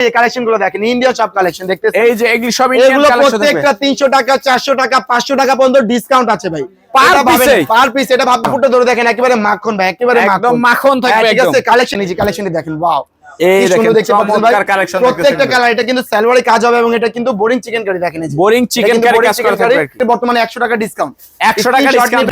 এই কালেকশনগুলো দেখেন ইন্ডিয়ান সব কালেকশন দেখতে এই যে এগুলি সব এগুলো প্রত্যেকটা তিনশো টাকা চারশো টাকা পাঁচশো টাকা পর্যন্ত ডিসকাউন্ট আছে ভাই। পার পিস এটা ধরে দেখেন একেবারে মাখন ভাই একেবারে একদম মাখন। থাকবে হ্যাঁ, ঠিক আছে কালেকশন এই যে দেখেন ওয়াও এই দেখেন। চমৎকার প্রত্যেকটা কালার এটা কিন্তু সালোয়ারে কাজ হবে এবং এটা কিন্তু বোরিং চিকেন কারি দেখেন এই বোরিং চিকেন কারি কাজ থাকবে বর্তমানে 100 টাকা ডিসকাউন্ট 100 টাকা।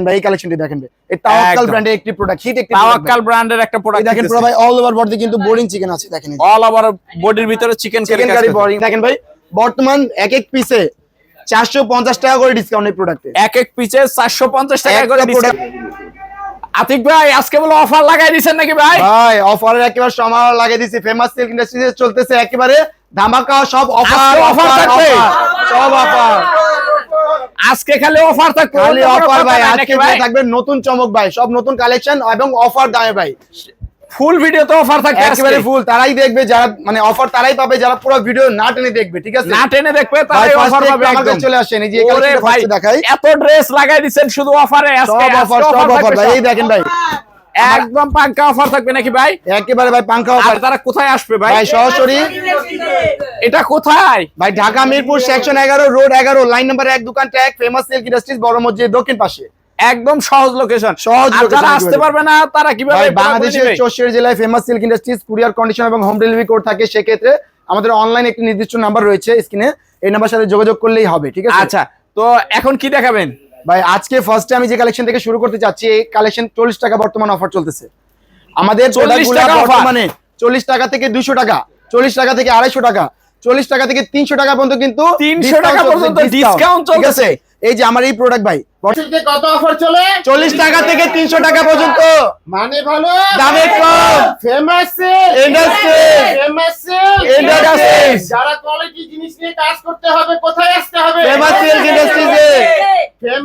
ভাই এই কালেকশনটি দেখেন ভাই। এই তাওয়াক্কাল ব্র্যান্ডের একটি প্রোডাক্ট হিট একটি তাওয়াক্কাল ব্র্যান্ডের একটা প্রোডাক্ট দেখেন পুরো ভাই অল ওভার বডি কিন্তু বোরিং চিকেন আছে দেখেন অল ওভার বডির ভিতরে চিকেন কারি বোরিং দেখেন ভাই বর্তমান এক এক পিসে 450 টাকা করে ডিসকাউন্ট এই প্রোডাক্টে এক এক পিসে 450 টাকা করে আতিক ভাই আজকে বলে অফার লাগাই দিছেন নাকি ভাই? ভাই অফারের একেবারে সমার লাগিয়ে দিছি। ফেমাস সিল্ক ইন্ডাস্ট্রিজে চলতেছে একেবারে। ধামাকা সব অফার অফার থাকবে? সব অফার আজকে খালি অফার থাকবে? খালি অফার ভাই আজকে থাকবে নতুন চমক ভাই সব নতুন কালেকশন এবং অফার দামে ভাই। ফুল ভিডিওতে অফার থাকবে একেবারে ফুল তারাই দেখবে যারা মানে অফার তারাই পাবে যারা পুরো ভিডিও না টেনে দেখবে ঠিক আছে? না টেনে দেখবে first অফার পাবে আমার কাছে চলে আসেন এই যে কালেকশনটা ভাই দেখাই। এত ড্রেস লাগাই দিছেন শুধু অফারে আজকে অফার সব অফার ভাই এই দেখেন ভাই। একদম পাঙ্কা অফার থাকবে নাকি ভাই? একেবারে ভাই আর অফার তারা কোথায় আসবে ভাই? ভাই সরাসরি এটা কোথায়? ভাই ঢাকা মিরপুর সেকশন এগারো রোড এগারো লাইন নাম্বার এক দোকান ট্যাগ ফেমাস সিল্ক ইন্ডাস্ট্রিজ বড় মসজিদ দক্ষিণ পাশে। একদম সহজ লোকেশন সহজ যারা আসতে পারবে না তারা কীভাবে বাংলাদেশের? চৌষট্টি জেলায় famous silk industries courier condition এবং হোম ডেলিভারি কোড থাকে সেক্ষেত্রে আমাদের অনলাইন একটি নির্দিষ্ট নাম্বার রয়েছে স্ক্রিনে এই নাম্বার সাথে যোগাযোগ করলেই হবে ঠিক আছে? আচ্ছা তো এখন কি দেখাবেন? ভাই আজকে ফার্স্টে আমি যে কালেকশন থেকে শুরু করতে চাচ্ছি এই কালেকশন চল্লিশ টাকা বর্তমান অফার চলতেছে। আমাদের 40 প্রোডাক্টগুলো টাকা offer? বর্তমানে চল্লিশ টাকা থেকে দুশো টাকা চল্লিশ টাকা থেকে আড়াইশো টাকা চল্লিশ টাকা থেকে তিনশো টাকা পর্যন্ত কিন্তু 300 টাকা পর্যন্ত আছে? চলতেছে। এই যে আমার এই প্রোডাক্ট ভাই কত অফার চলে? চল্লিশ টাকা থেকে তিনশো টাকা পর্যন্ত। মানে ভালো? দামে কম। Famous industry famous Industry। যারা কোয়ালিটি জিনিস নিয়ে কাজ করতে হবে কোথায় আসতে হবে?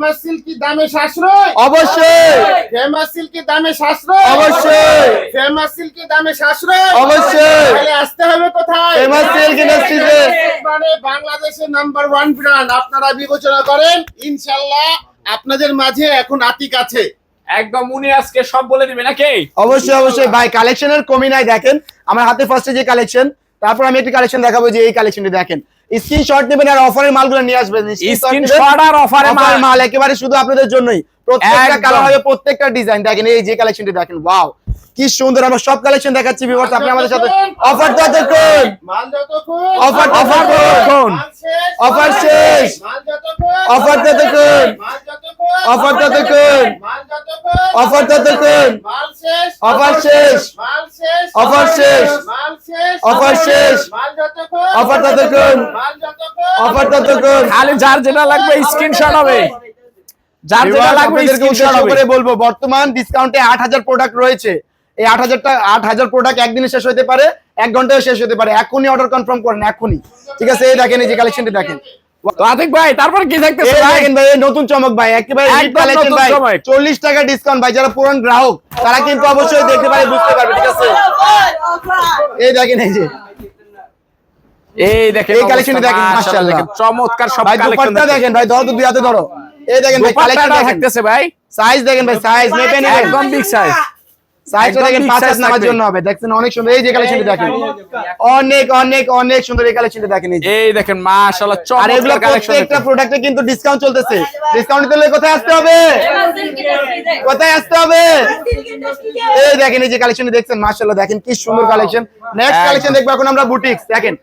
ফেমাস সিল্কি দামে সাশ্রয়। অবশ্যই। ফেমাস সিল্কি দামে সাশ্রয়। অবশ্যই। ফেমাস সিল্কি দামে সাশ্রয়। অবশ্যই। তাহলে আসতে হবে কোথায়? ফেমাস সিল্ক ইন্ডাস্ট্রিজে মানে বাংলাদেশের নাম্বার ওয়ান ব্র্যান্ড আপনারা বিবেচনা করেন। ইনশাল্লাহ আপনাদের মাঝে এখন আতিক আছে। একদম উনি আজকে সব বলে দিবে নাকি? অবশ্যই অবশ্যই। ভাই কালেকশনের কমি নাই দেখেন। আমার হাতে ফার্স্টে যে কালেকশন তারপর আমি একটি কালেকশন দেখাবো যে এই কালেকশনটি দেখেন। স্ক্রিনশট নেবেন আর অফারের মালগুলো নিয়ে আসবেন। স্ক্রিনশট আর অফারের মাল। মাল একেবারে শুধু আপনাদের জন্যই। প্রত্যেকটা। কালার হবে প্রত্যেকটা ডিজাইন দেখেন এই যে কালেকশনটি দেখেন ওয়াও কি সুন্দর আমরা সব কালেকশন দেখাচ্ছি ভিউয়ার্স আপনি আমাদের সাথে অফার যতক্ষণ ততক্ষণ মাল যতক্ষণ অফার অফার ততক্ষণ। মাল শেষ Offer ততক্ষণ। Offer ততক্ষণ। Offer ততক্ষণ। মাল শেষ Offer শেষ। মাল শেষ Offer ততক্ষণ। অফার ততক্ষণ খালি যার যেটা লাগবে স্ক্রিনশট হবে যার যেটা লাগবে স্ক্রিনশট করে বলব বর্তমান ডিসকাউন্টে আট হাজার প্রোডাক্ট রয়েছে এই আট হাজারটা আট হাজার প্রোডাক্ট একদিনে শেষ হতে পারে এক ঘন্টায় শেষ হতে পারে। এখনই অর্ডার কনফার্ম করেন এখনই। ঠিক আছে? এই দেখেন এই যে কালেকশনটি দেখেন। আতিক ভাই তারপর কি থাকতেছে দেখেন ভাই নতুন চমক ভাই একেবারে কালেকশন ভাই। চমক। চল্লিশ টাকা ডিসকাউন্ট ভাই যারা পুরান গ্রাহক তারা কিন্তু অবশ্যই দেখতে পারে বুঝতে পারবে ঠিক আছে? এই দেখেন এই যে। এই দেখেন এই অবস্থা, দেখেন, মাশাআল্লাহ। চমৎকার সব কালেকশন দেখেন। ভাই ধরো দুই হাতে ধরো। এই দেখেন ভাই কালেকশন থাকতেছে ভাই। সাইজ দেখেন ভাই সাইজ নেবেন একদম বিগ সাইজ সাইজটা দেখেন পাঁচ হাত নামার জন্য হবে। দেখছেন অনেক সুন্দর। এই যে কালেকশনটি দেখেন। অনেক অনেক অনেক সুন্দর এই কালেকশনটি দেখেন এই দেখেন মাশাআল্লাহ আর এগুলো কালেকশন প্রত্যেকটা প্রোডাক্টে কিন্তু ডিসকাউন্ট চলতেছে। ডিসকাউন্ট দিলে কোথায় আসতে হবে? কোথায় আসতে হবে? এই দেখেন এই যে কালেকশন দেখছেন মাশাআল্লাহ দেখেন কি সুন্দর কালেকশন নেক্সট কালেকশন দেখব এখন আমরা বুটিক্স দেখেন।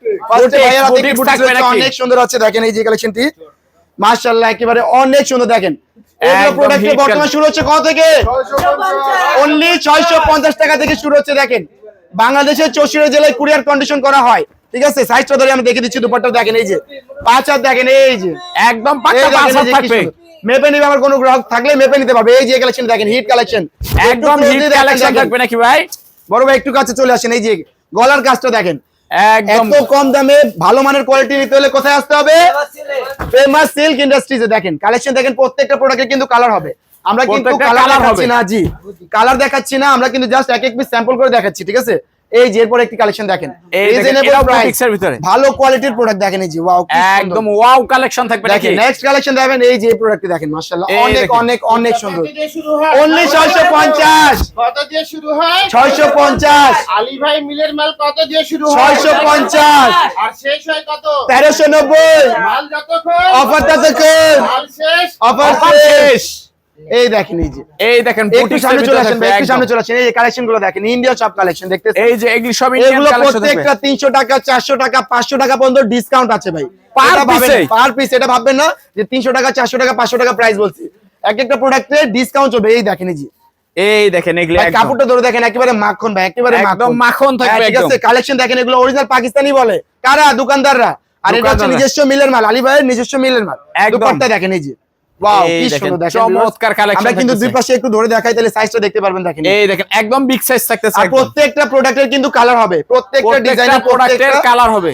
অনেক সুন্দর আছে দেখেন এই যে কালেকশনটি মাশাআল্লাহ একেবারে অনেক সুন্দর দেখেন। এগুলো একদম বর্তমান শুরু হচ্ছে কত থেকে? অনলি ছয়শো পঞ্চাশ টাকা থেকে শুরু হচ্ছে দেখেন। বাংলাদেশের চৌষট্টি জেলায় কুরিয়ার কন্ডিশন করা হয় ঠিক আছে? সাইজটা ধরে আমি দেখে দিচ্ছি দুপাট্টা দেখেন এই যে। পাঁচ হাত দেখেন এই যে। একদম মেপে নিবে আমার কোনো গ্রাহক থাকলে মেপে নিতে পারবে। এই যে কালেকশন দেখেন হিট কালেকশন একদম হিট কালেকশন থাকবে নাকি ভাই? বড় ভাই একটু কাছে চলে আসেন এই যে। গলার কাজটা দেখেন। একদম। এত কম দামে ভালো মানের কোয়ালিটি নিতে হলে কোথায় আসতে হবে? ফেমাস সিল্ক ইন্ডাস্ট্রিজে দেখেন কালেকশন দেখেন প্রত্যেকটা প্রোডাক্টে কিন্তু কালার হবে। আমরা কিন্তু কালার দেখাচ্ছি না জি। কালার দেখাচ্ছি না আমরা কিন্তু জাস্ট এক এক পিস স্যাম্পল করে দেখাচ্ছি ঠিক আছে? এই যে এরপর একটি কালেকশন দেখেন। price, বুটিক্সের ভিতরে। ভালো কোয়ালিটির প্রোডাক্ট দেখেন এই যে ওয়াও একদম ওয়াও কালেকশন থাকবে নাকি? নেক্সট কালেকশন দেখেন এই যে প্রোডাক্টটি দেখেন মাশাআল্লাহ অনেক অনেক অনেক সুন্দর। অনলি 650 কত দিয়ে শুরু হয়? 650 আলী ভাই মিলের মাল কত দিয়ে শুরু হয়? 650 আর শেষ হয় কত? 1390 মাল যতক্ষণ? অফার ততক্ষণ। মাল শেষ। অফার শেষ। এই দেখেন এই যে। এই দেখেন একটু সামনে চলে আসেন একটু সামনে চলে আসেন। এই যে কালেকশনগুলো দেখেন ইন্ডিয়া সব কালেকশন দেখতেছেন? এই যে এগুলি সব ইন্ডিয়ান এগুলো কালেকশন প্রত্যেকটা তিনশো টাকা চারশো টাকা পাঁচশো টাকা পর্যন্ত ডিসকাউন্ট আছে ভাই। পার পিস এটা ভাববেন না যে তিনশো টাকা চারশো টাকা পাঁচশো টাকা প্রাইস বলছি। এক একটা প্রোডাক্টে ডিসকাউন্ট হবে এই দেখেন এই যে। এই দেখেন এগুলি। কাপড়টা ধরে দেখেন একেবারে মাখন ভাই একেবারে একদম মাখন। থাকবে হ্যাঁ, ঠিক আছে কালেকশন দেখেন এগুলো অরিজিনাল পাকিস্তানি বলে। কারা? দোকানদাররা। আর এটা হচ্ছে নিজস্ব মিলের মাল। আলী ভাইয়ের নিজস্ব মিলের মাল। একদম। দোপাট্টা দেখেন এই যে। ওয়াও কি সুন্দর দেখেন চমৎকার collection আমরা কিন্তু দুই পাশে একটু ধরে দেখাই তাহলে সাইজটা দেখতে পারবেন দেখেন। এই দেখেন একদম বিগ সাইজ থাকতেছে আর প্রত্যেকটা প্রোডাক্টের কিন্তু কালার হবে প্রত্যেকটা প্রত্যেকটা ডিজাইনের প্রোডাক্টের প্রোডাক্টের কালার হবে।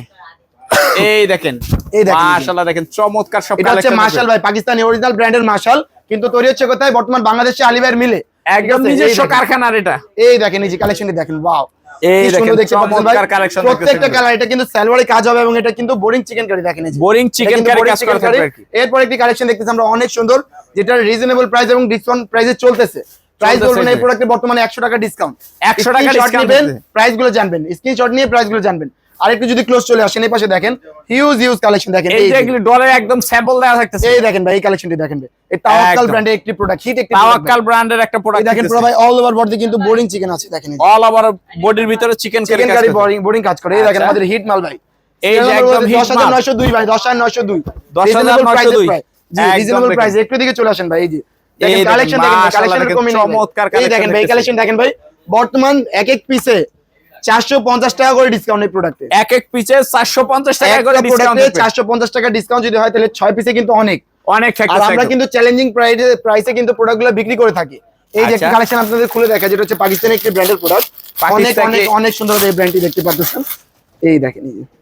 এই দেখেন এই দেখেন। মাশাআল্লাহ দেখেন চমৎকার সব এটা হচ্ছে ভাই পাকিস্তানি অরিজিনাল ব্র্যান্ডের মার্শাল কিন্তু তৈরি হচ্ছে কোথায়? বর্তমান বাংলাদেশে আলিভাইয়ের মিলে। একদম নিজস্ব। কারখানার এটা। এই দেখেন এই যে কালেকশনটি দেখেন ওয়াও এই কি সুন্দর দেখেন, দেখতে পাচ্ছেন ভাই। চমৎকার collection প্রত্যেকটা কালার এটা কিন্তু সালোয়ারে কাজ হবে এবং এটা কিন্তু বোরিং চিকেন কারি দেখেন বোরিং চিকেন কিন্তু কারি কাজ করা থাকবে curry। আর কি। এরপর একটি কালেকশন দেখতেছি আমরা অনেক সুন্দর যেটা রিজনেবল প্রাইস এবং ডিসকাউন্ট প্রাইসে চলতেছে প্রাইস বলবেন এই। বর্তমানে 100 টাকা ডিসকাউন্ট 100 টাকা প্রাইসগুলো জানবেন স্ক্রিনশট নিয়ে প্রাইসগুলো জানবেন আর একটু যদি ক্লোজ চলে আসেন এই পাশে দেখেন হিউজ হিউজ কালেকশন দেখেন এই এই যে যে। এগুলি ডলার একদম স্যাম্পল দেওয়া থাকতেছে। এই দেখেন ভাই এই কালেকশনটি দেখেন ভাই। এই তাওয়াক্কাল ব্র্যান্ডের একটি প্রোডাক্ট হিট একটি তাওয়াক্কাল ব্র্যান্ডের একটা প্রোডাক্ট দেখেন পুরো ভাই অল ওভার বডি কিন্তু বোরিং চিকেন আছে দেখেন অল ওভার বডির ভিতরে চিকেন কারি চিকেন কাজ কারি বোরিং বোরিং কাজ করে। এই দেখেন আচ্ছা। আমাদের হিট মাল ভাই। এই যে একদম মাল। নয়শো দুই ভাই দশ হাজার নয়শো দুই। 10,902 জি রিজনেবল প্রাইস একটু দিকে চলে আসেন ভাই এই যে। এই দেখেন কালেকশন দেখেন দেখেন, কমই চমৎকার এই দেখেন ভাই কালেকশন দেখেন ভাই। বর্তমান এক এক পিসে চারশো পঞ্চাশ টাকা করে ডিসকাউন্ট এই প্রোডাক্টে এক এক পিসে 450 টাকা করে প্রোডাক্টে চারশো পঞ্চাশ টাকা ডিসকাউন্ট যদি হয় তাহলে ছয় পিসে কিন্তু অনেক। অনেক আমরা কিন্তু চ্যালেঞ্জিং প্রাইসে প্রাইসে কিন্তু প্রোডাক্টগুলো বিক্রি করে থাকি। এই যে আচ্ছা। কালেকশন আপনাদের খুলে দেখা যেটা হচ্ছে পাকিস্তানি একটি ব্র্যান্ডের প্রোডাক্ট অনেক অনেক অনেক সুন্দর এই ব্র্যান্ডটি দেখতে পাচ্ছেন এই দেখেন এই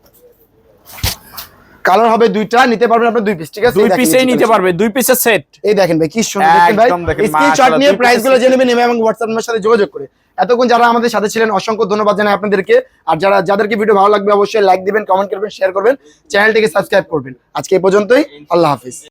কালার হবে দুইটা নিতে পারবেন আপনি দুই পিস ঠিক আছে? দুই পিসেই নিতে পারবে দুই পিসের সেট এই দেখেন ভাই কি সুন্দর দেখেন ভাই স্ক্রিনশট নিয়ে প্রাইসগুলো জেনে নেবেন এবং WhatsApp এর সাথে যোগাযোগ করে। এতক্ষণ যারা আমাদের সাথে ছিলেন অসংখ্য ধন্যবাদ জানাই আপনাদেরকে। আর যারা যাদেরকে ভিডিও ভালো লাগবে অবশ্যই লাইক দিবেন কমেন্ট করবেন শেয়ার করবেন। চ্যানেলটিকে সাবস্ক্রাইব করবেন। আজকে এই পর্যন্তই আল্লাহ হাফিজ।